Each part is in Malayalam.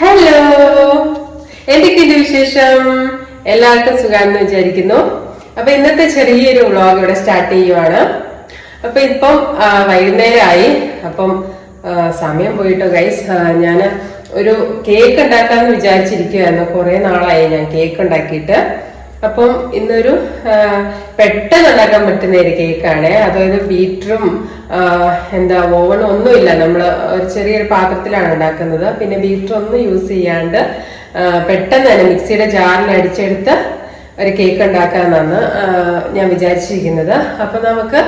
ഹലോ എന്തൊക്കെയുണ്ട് വിശേഷം? എല്ലാവർക്കും സുഖാന്ന് വിചാരിക്കുന്നു. അപ്പൊ ഇന്നത്തെ ചെറിയൊരു വ്ളോഗ് ഇവിടെ സ്റ്റാർട്ട് ചെയ്യുവാണ്. അപ്പൊ ഇപ്പം വൈകുന്നേരമായി. അപ്പം സമയം പോയിട്ടോ ഗൈസ് ഞാൻ ഒരു കേക്ക് ഉണ്ടാക്കാന്ന് വിചാരിച്ചിരിക്കുവായിരുന്നു. കുറെ നാളായി ഞാൻ കേക്ക് ഉണ്ടാക്കിയിട്ട്. അപ്പം ഇന്നൊരു പെട്ടെന്ന് ഉണ്ടാക്കാൻ പറ്റുന്ന ഒരു കേക്കാണ്. അതായത് ബീറ്ററും എന്താ ഓവണും ഒന്നുമില്ല. നമ്മൾ ഒരു ചെറിയൊരു പാത്രത്തിലാണ് ഉണ്ടാക്കുന്നത്. പിന്നെ ബീറ്റർ ഒന്നും യൂസ് ചെയ്യാണ്ട് പെട്ടെന്ന് തന്നെ മിക്സിയുടെ ജാറിൽ അടിച്ചെടുത്ത് ഒരു കേക്ക് ഉണ്ടാക്കാമെന്നാണ് ഞാൻ വിചാരിച്ചിരിക്കുന്നത്. അപ്പൊ നമുക്ക്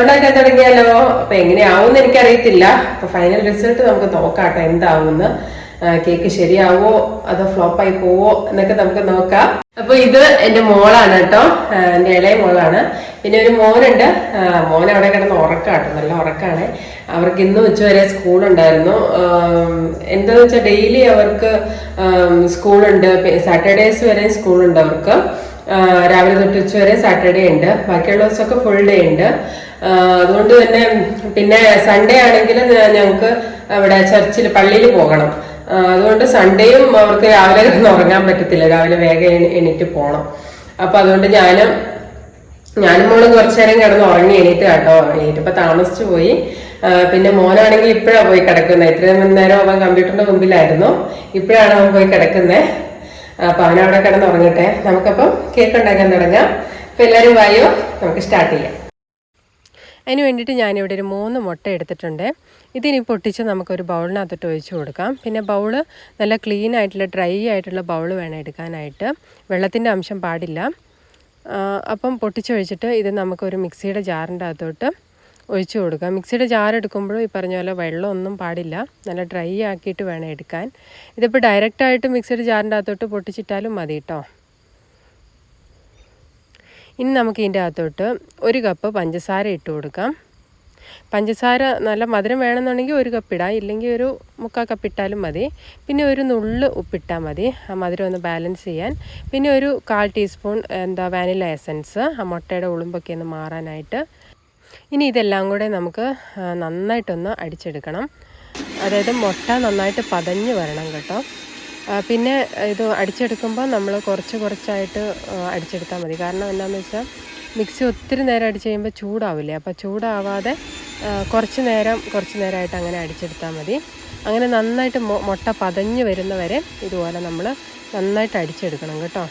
ഉണ്ടാക്കാൻ തുടങ്ങിയാലോ? അപ്പൊ എങ്ങനെയാവും എനിക്കറിയത്തില്ല. അപ്പൊ ഫൈനൽ റിസൾട്ട് നമുക്ക് നോക്കാം എന്താവുമെന്ന്. ആ, കേക്ക് ശരിയാവോ? അതോ ഫ്ലോപ്പ് ആയി പോവോ? എന്നൊക്കെ നമുക്ക് നോക്കാം. അപ്പൊ ഇത് എന്റെ മോളാണ് കേട്ടോ. എന്റെ ഇളയ മോളാണ്. പിന്നെ ഒരു മോനുണ്ട്. മോൻ അവിടെ കിടന്ന് ഉറക്കാട്ടോ നല്ല ഉറക്കാണ്. അവർക്ക് ഇന്ന് ഉച്ചവരെ സ്കൂളുണ്ടായിരുന്നു. എന്താന്ന് വെച്ചാൽ ഡെയിലി അവർക്ക് സ്കൂളുണ്ട്. സാറ്റർഡേസ് വരെ സ്കൂളുണ്ട് അവർക്ക്. രാവിലെ തൊട്ട് ഉച്ച വരെ സാറ്റർഡേ ഉണ്ട്. ബാക്കിയുള്ള ദിവസമൊക്കെ ഫുൾ ഡേ ഉണ്ട്. അതുകൊണ്ട് തന്നെ പിന്നെ സൺഡേ ആണെങ്കിൽ ഞങ്ങൾക്ക് അവിടെ ചർച്ചിൽ പള്ളിയിൽ പോകണം. അതുകൊണ്ട് സൺഡേയും അവർക്ക് രാവിലെ ഉറങ്ങാൻ പറ്റത്തില്ല. രാവിലെ വേഗം എണീറ്റ് പോകണം അപ്പൊ അതുകൊണ്ട് ഞാനും ഞാനും മോളും കുറച്ചു നേരം കിടന്ന് ഉറങ്ങി എണീറ്റ് കേട്ടോ. എണീറ്റപ്പോ താമസിച്ചു പോയി. പിന്നെ മോനാണെങ്കിൽ ഇപ്പോഴാ പോയി കിടക്കുന്നത് ഇത്രയും നേരം അവൻ കമ്പ്യൂട്ടറിന്റെ മുമ്പിലായിരുന്നു. ഇപ്പോഴാണ് അവൻ പോയി കിടക്കുന്നത് അപ്പൊ അവനവിടെ കിടന്ന് ഉറങ്ങട്ടെ. നമുക്കപ്പം കേക്ക് ഉണ്ടാക്കാൻ തുടങ്ങാം. അപ്പൊ എല്ലാരും വായോ? നമുക്ക് സ്റ്റാർട്ട് ചെയ്യാം. അതിന് വേണ്ടിയിട്ട് ഞാനിവിടെ ഒരു മൂന്ന് മുട്ട എടുത്തിട്ടുണ്ട്. ഇതിനി പൊട്ടിച്ച് നമുക്കൊരു ബൗളിനകത്തോട്ട് ഒഴിച്ചു കൊടുക്കാം. പിന്നെ ബൗൾ നല്ല ക്ലീൻ ആയിട്ടുള്ള ഡ്രൈ ആയിട്ടുള്ള ബൗൾ വേണം എടുക്കാനായിട്ട്. വെള്ളത്തിന്റെ അംശം പാടില്ല. അപ്പം പൊട്ടിച്ചൊഴിച്ചിട്ട് ഇത് നമുക്കൊരു മിക്സിയുടെ ജാറിന്റെ അകത്തോട്ട് ഒഴിച്ചു കൊടുക്കാം. മിക്സിയുടെ ജാർ എടുക്കുമ്പോഴും ഈ പറഞ്ഞ പോലെ വെള്ളമൊന്നും പാടില്ല. നല്ല ഡ്രൈ ആക്കിയിട്ട് വേണം എടുക്കാൻ. ഇതിപ്പോൾ ഡയറക്റ്റായിട്ട് മിക്സിയുടെ ജാറിന്റെ അകത്തോട്ട് പൊട്ടിച്ചിട്ടാലും മതി കേട്ടോ. ഇനി നമുക്ക് ഇതിന്റെ അകത്തോട്ട് ഒരു കപ്പ് പഞ്ചസാര ഇട്ട് കൊടുക്കാം. പഞ്ചസാര നല്ല മധുരം വേണമെന്നുണ്ടെങ്കിൽ ഒരു കപ്പ് ഇടാം. ഇല്ലെങ്കിൽ ഒരു മുക്കാൽ കപ്പ് ഇട്ടാലും മതി. പിന്നെ ഒരു നുള്ള് ഉപ്പിട്ടാൽ മതി. ആ മധുരം ഒന്ന് ബാലൻസ് ചെയ്യാൻ. പിന്നെ ഒരു കാൽ ടീസ്പൂൺ എന്താ വാനില എസൻസ് ആ മുട്ടയുടെ ഉളുമ്പൊക്കെ ഒന്ന് മാറാനായിട്ട്. ഇനി ഇതെല്ലാം കൂടെ നമുക്ക് നന്നായിട്ടൊന്ന് അടിച്ചെടുക്കണം. അതായത് മുട്ട നന്നായിട്ട് പതഞ്ഞ് വരണം കേട്ടോ. പിന്നെ ഇത് അടിച്ചെടുക്കുമ്പോൾ നമ്മൾ കുറച്ച് കുറച്ചായിട്ട് അടിച്ചെടുത്താൽ മതി. കാരണം എന്താണെന്ന് വെച്ചാൽ മിക്സി ഒത്തിരി നേരം അടിച്ച് കഴിയുമ്പോൾ ചൂടാവില്ലേ? അപ്പോൾ ചൂടാവാതെ കുറച്ച് നേരം കുറച്ച് നേരമായിട്ട് അങ്ങനെ അടിച്ചെടുത്താൽ മതി. അങ്ങനെ നന്നായിട്ട് മുട്ട പതഞ്ഞ് വരുന്നവരെ ഇതുപോലെ നമ്മൾ നന്നായിട്ട് അടിച്ചെടുക്കണം കേട്ടോ.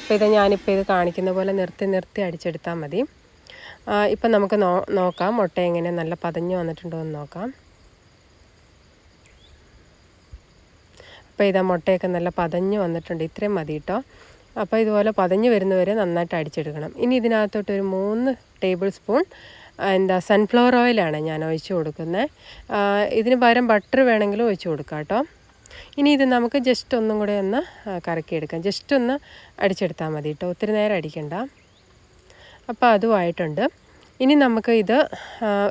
അപ്പോൾ ഇത് ഞാനിപ്പോൾ ഇത് കാണിക്കുന്ന പോലെ നിർത്തി നിർത്തി അടിച്ചെടുത്താൽ മതി. ഇപ്പം നമുക്ക് നോ നോക്കാം. മുട്ട എങ്ങനെ നല്ല പതഞ്ഞ് വന്നിട്ടുണ്ടോ എന്ന് നോക്കാം. അപ്പോൾ ഇതാ മുട്ടയൊക്കെ നല്ല പതഞ്ഞ് വന്നിട്ടുണ്ട്. ഇത്രയും മതി കേട്ടോ. അപ്പോൾ ഇതുപോലെ പതഞ്ഞ് വരുന്നവരെ നന്നായിട്ട് അടിച്ചെടുക്കണം. ഇനി ഇതിനകത്തോട്ട് ഒരു മൂന്ന് ടേബിൾ സ്പൂൺ എന്താ സൺഫ്ലവർ ഓയിലാണ് ഞാൻ ഒഴിച്ചു കൊടുക്കുന്നത്. ഇതിന് പകരം ബട്ടർ വേണമെങ്കിലും ഒഴിച്ചു കൊടുക്കാം കേട്ടോ. ഇനി ഇത് നമുക്ക് ജസ്റ്റ് ഒന്നും കൂടെ ഒന്ന് കറക്കിയെടുക്കാം. ജസ്റ്റ് ഒന്ന് അടിച്ചെടുത്താൽ മതി കേട്ടോ. ഒത്തിരി നേരം അടിക്കണ്ട. അപ്പോൾ അതുമായിട്ടുണ്ട്. ഇനി നമുക്ക് ഇത്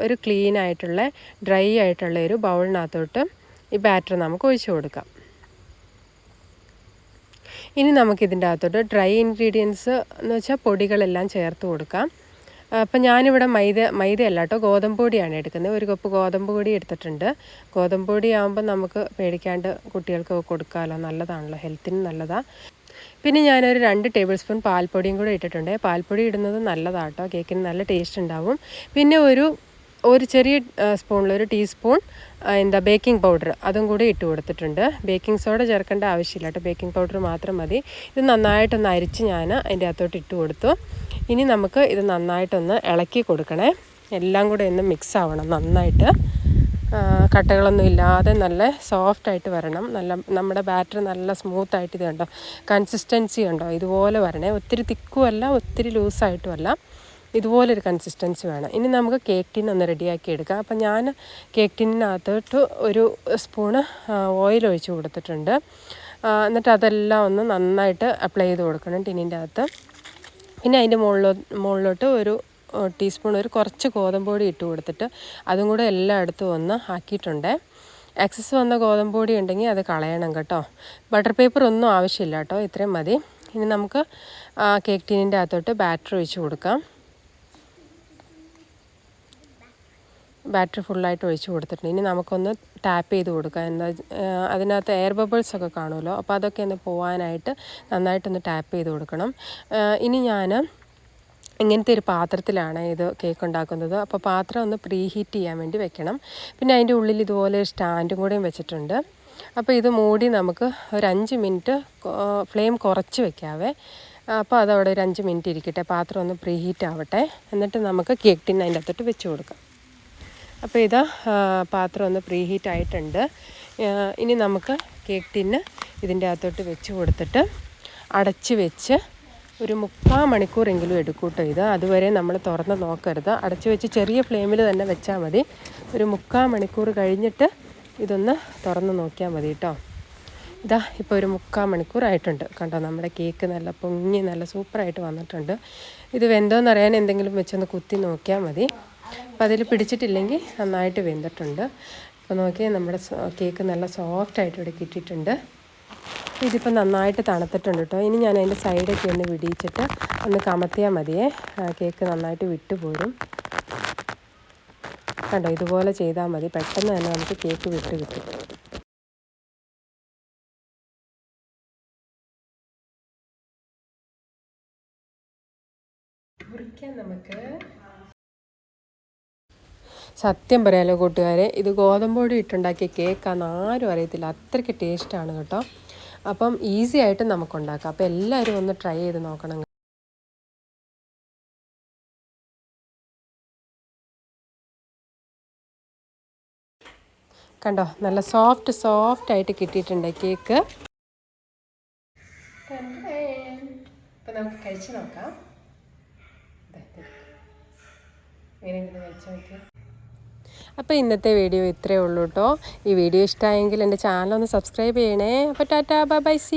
ഒരു ക്ലീൻ ആയിട്ടുള്ള ഡ്രൈ ആയിട്ടുള്ള ഒരു ബൗളിനകത്തോട്ട് ഈ ബാറ്റർ നമുക്ക് ഒഴിച്ചു കൊടുക്കാം. ഇനി നമുക്കിതിന്റെ അകത്തോട്ട് ഡ്രൈ ഇൻഗ്രീഡിയൻസ് എന്ന് വെച്ചാൽ പൊടികളെല്ലാം ചേർത്ത് കൊടുക്കാം. അപ്പം ഞാനിവിടെ മൈദ മൈദയല്ല കേട്ടോ ഗോതമ്പ് പൊടിയാണ് എടുക്കുന്നത്. ഒരു കപ്പ് ഗോതമ്പ് പൊടി എടുത്തിട്ടുണ്ട്. ഗോതമ്പ് പൊടി ആകുമ്പോൾ നമുക്ക് പേടിക്കാണ്ട് കുട്ടികൾക്ക് കൊടുക്കാമല്ലോ. നല്ലതാണല്ലോ ഹെൽത്തിന് നല്ലതാണ് പിന്നെ ഞാനൊരു രണ്ട് ടേബിൾ സ്പൂൺ പാൽപ്പൊടിയും കൂടെ ഇട്ടിട്ടുണ്ട്. പാൽപ്പൊടി ഇടുന്നത് നല്ലതാട്ടോ. കേക്കിന് നല്ല ടേസ്റ്റ് ഉണ്ടാവും. പിന്നെ ഒരു ഒരു ചെറിയ സ്പൂണിൽ ഒരു ടീസ്പൂൺ എന്താ ബേക്കിംഗ് പൗഡർ അതും കൂടി ഇട്ട് കൊടുത്തിട്ടുണ്ട്. ബേക്കിംഗ് സോഡ ചേർക്കേണ്ട ആവശ്യമില്ല കേട്ടോ. ബേക്കിംഗ് പൗഡർ മാത്രം മതി. ഇത് നന്നായിട്ടൊന്ന് അരിച്ച് ഞാൻ അതിന്റെ അകത്തോട്ട് ഇട്ട് കൊടുത്തു. ഇനി നമുക്ക് ഇത് നന്നായിട്ടൊന്ന് ഇളക്കി കൊടുക്കണേ. എല്ലാം കൂടെ ഒന്ന് മിക്സ് ആവണം നന്നായിട്ട്. കട്ടകളൊന്നും ഇല്ലാതെ നല്ല സോഫ്റ്റ് ആയിട്ട് വരണം. നല്ല നമ്മുടെ ബാറ്റർ നല്ല സ്മൂത്ത് ആയിട്ട് ഇത് കണ്ടോ? കൺസിസ്റ്റൻസി ഉണ്ടോ? ഇതുപോലെ വരണേ. ഒത്തിരി തിക്കുമല്ല ഒത്തിരി ലൂസായിട്ടുമല്ല ഇതുപോലൊരു കൺസിസ്റ്റൻസി വേണം. ഇനി നമുക്ക് കേക്ക് ടിൻ ഒന്ന് റെഡിയാക്കി എടുക്കാം. അപ്പം ഞാൻ കേക്ക് ടിന്നിനകത്തോട്ട് ഒരു സ്പൂണ് ഓയിൽ ഒഴിച്ച് കൊടുത്തിട്ടുണ്ട്. എന്നിട്ട് അതെല്ലാം ഒന്ന് നന്നായിട്ട് അപ്ലൈ ചെയ്ത് കൊടുക്കണം ടിന്നിന്റെ അകത്ത്. പിന്നെ അതിന്റെ മുകളിലോ മുകളിലോട്ട് ഒരു ടീസ്പൂൺ ഒരു കുറച്ച് ഗോതമ്പൊടി ഇട്ട് കൊടുത്തിട്ട് അതും കൂടെ എല്ലാം എല്ലായിടത്തും ഒന്ന് ആക്കിയിട്ടുണ്ട്. എക്സസ് വന്ന ഗോതമ്പൊടി ഉണ്ടെങ്കിൽ അത് കളയണം കേട്ടോ. ബട്ടർ പേപ്പർ ഒന്നും ആവശ്യമില്ല കേട്ടോ ഇത്രയും മതി. ഇനി നമുക്ക് കേക്ക് ടീനിന്റെ അകത്തോട്ട് ബാറ്റർ ഒഴിച്ച് കൊടുക്കാം. ബാറ്ററി ഫുള്ളായിട്ട് ഒഴിച്ച് കൊടുത്തിട്ടുണ്ട്. ഇനി നമുക്കൊന്ന് ടാപ്പ് ചെയ്ത് കൊടുക്കാം. എന്താ അതിനകത്ത് എയർ ബബിൾസ് ഒക്കെ കാണുമല്ലോ അപ്പോൾ അതൊക്കെ ഒന്ന് പോകാനായിട്ട് നന്നായിട്ടൊന്ന് ടാപ്പ് ചെയ്ത് കൊടുക്കണം. ഇനി ഞാൻ ഇങ്ങനത്തെ ഒരു പാത്രത്തിലാണ് ഇത് കേക്ക് ഉണ്ടാക്കുന്നത്. അപ്പോൾ പാത്രം ഒന്ന് പ്രീ ഹീറ്റ് ചെയ്യാൻ വേണ്ടി വെക്കണം. പിന്നെ അതിന്റെ ഉള്ളിൽ ഇതുപോലെ ഒരു സ്റ്റാൻഡും കൂടെയും വെച്ചിട്ടുണ്ട്. അപ്പോൾ ഇത് മൂടി നമുക്ക് ഒരു അഞ്ച് മിനിറ്റ് ഫ്ലെയിം കുറച്ച് വെക്കാവേ. അപ്പോൾ അതവിടെ ഒരു അഞ്ച് മിനിറ്റ് ഇരിക്കട്ടെ. പാത്രം ഒന്ന് പ്രീ ഹീറ്റ് ആവട്ടെ. എന്നിട്ട് നമുക്ക് കേക്ക് ടിൻ അതിന്റെ അകത്തോട്ട് വെച്ച് കൊടുക്കാം. അപ്പോൾ ഇത് പാത്രം ഒന്ന് പ്രീ ഹീറ്റ് ആയിട്ടുണ്ട് ഇനി നമുക്ക് കേക്ക് ടിന്ന് ഇതിന്റെ അകത്തോട്ട് വെച്ച് കൊടുത്തിട്ട് അടച്ച് വെച്ച് ഒരു മുക്കാൽ മണിക്കൂറെങ്കിലും എടുക്കൂട്ടോ ഇത്. അതുവരെ നമ്മൾ തുറന്ന് നോക്കരുത്. അടച്ചു വെച്ച് ചെറിയ ഫ്ലെയിമിൽ തന്നെ വെച്ചാൽ മതി. ഒരു മുക്കാൽ മണിക്കൂർ കഴിഞ്ഞിട്ട് ഇതൊന്ന് തുറന്ന് നോക്കിയാൽ മതി കേട്ടോ. ഇതാ ഇപ്പോൾ ഒരു മുക്കാൽ മണിക്കൂറായിട്ടുണ്ട് കണ്ടോ നമ്മുടെ കേക്ക് നല്ല പൊങ്ങി നല്ല സൂപ്പറായിട്ട് വന്നിട്ടുണ്ട്. ഇത് വെന്തോന്ന് അറിയാൻ എന്തെങ്കിലും വെച്ചൊന്ന് കുത്തി നോക്കിയാൽ മതി. അപ്പോൾ അതിൽ പിടിച്ചിട്ടില്ലെങ്കിൽ നന്നായിട്ട് വെന്തിട്ടുണ്ട്. അപ്പോൾ നോക്കിയാൽ നമ്മുടെ കേക്ക് നല്ല സോഫ്റ്റായിട്ട് ഇവിടെ കിട്ടിയിട്ടുണ്ട്. ഇതിപ്പോൾ നന്നായിട്ട് തണുത്തിട്ടുണ്ട് കേട്ടോ. ഇനി ഞാൻ അതിന്റെ സൈഡൊക്കെ ഒന്ന് വിടിയിച്ചിട്ട് ഒന്ന് കമത്തിയാൽ മതിയേ. കേക്ക് നന്നായിട്ട് വിട്ടുപോരും കണ്ടോ ഇതുപോലെ ചെയ്താൽ മതി. പെട്ടെന്ന് തന്നെ നമുക്ക് കേക്ക് വിട്ട് കിട്ടും. മുറിക്കാൻ നമുക്ക്. സത്യം പറയാലോ കൂട്ടുകാരെ ഇത് ഗോതമ്പോടി ഇട്ടുണ്ടാക്കിയ കേക്കാന്ന് ആരും അറിയത്തില്ല. അത്രയ്ക്ക് ടേസ്റ്റാണ് കേട്ടോ. അപ്പം ഈസി ആയിട്ട് നമുക്കുണ്ടാക്കാം. അപ്പോൾ അപ്പം എല്ലാവരും ഒന്ന് ട്രൈ ചെയ്ത് നോക്കണം. കണ്ടോ? നല്ല സോഫ്റ്റ് സോഫ്റ്റ് ആയിട്ട് കിട്ടിയിട്ടുണ്ട് കേക്ക്. അപ്പം നമുക്ക് കഴിച്ച് നോക്കാം. എങ്ങനെയുണ്ടെന്ന് കഴിച്ച് നോക്കിയാൽ അപ്പോൾ ഇന്നത്തെ വീഡിയോ ഇത്രയേ ഉള്ളൂ കേട്ടോ ഈ വീഡിയോ ഇഷ്ടമായെങ്കിൽ എന്റെ ചാനൽ ഒന്ന് സബ്സ്ക്രൈബ് ചെയ്യണേ. അപ്പോൾ ടാറ്റാ ബൈ ബൈ സി